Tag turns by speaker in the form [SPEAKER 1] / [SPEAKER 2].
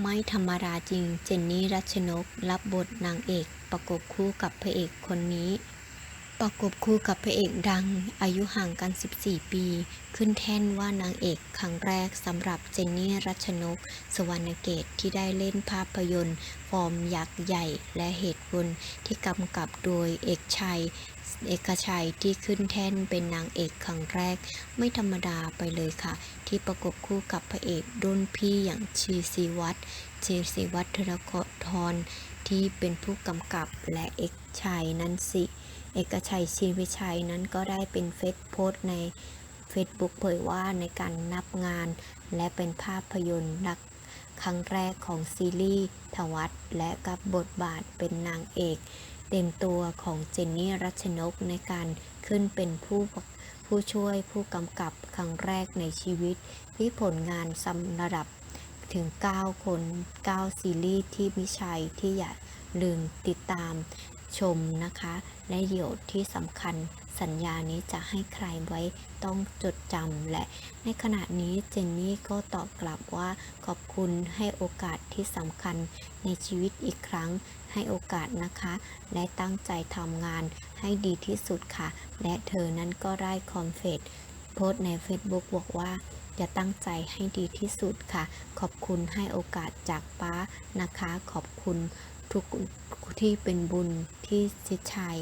[SPEAKER 1] ไม่ธรรมดาจริง เจนนี่ รัชนก รับบทนางเอก ประกบคู่กับพระเอกคนนี้ ประกบคู่กับพระเอกดัง อายุห่างกัน 14 ปี ขึ้นแท่นว่านางเอกครั้งแรกสำหรับเจนนี่รัชนก สวรรณเกตที่ได้เล่นภาพยนตร์ ฟอร์มยักษ์ใหญ่ และเหตุผลที่กำกับโดยเอกชัย เอกชัยที่ขึ้นแท่นเป็นนางเอกครั้งแรก ไม่ธรรมดาไปเลยค่ะ ที่ประกบคู่กับพระเอกรุ่นพี่อย่างชีซีวัต รชีซีวัฒน์ธนกทรที่เป็นผู้กำกับและเอกชัยนั้นสิ เอกชัยชีวิชัยนั้นก็ได้เป็นเฟซโพสต์ใน Facebook เผยว่าในการนับงาน และเป็นภาพยนตร์นักครั้งแรกของซีรีส์ทวัตและกับบทบาทเป็นนางเอก เต็มตัวของเจนนี่รัชนกในการขึ้นเป็นผู้ผู้ช่วยผู้กำกับครั้งแรกในชีวิตที่ผลงานสำระดับ ถึง 9 คน 9 ซีรีส์ที่มิชัยที่อย่าลืมติดตามชมนะคะ และเดี๋ยวที่สำคัญสัญญานี้จะให้ใครไว้ต้องจดจำและ ในขณะนี้เจนนี่ก็ตอบกลับว่าขอบคุณให้โอกาสที่สำคัญในชีวิตอีกครั้งให้โอกาสนะคะ และตั้งใจทำงานให้ดีที่สุดค่ะ และเธอนั้นก็ได้คอมเฟตโพสใน Facebook บอกว่า จะตั้งใจให้ดีที่สุดค่ะ ขอบคุณให้โอกาสจากป้านะคะ ขอบคุณทุกที่เป็นบุญที่ชิดชัย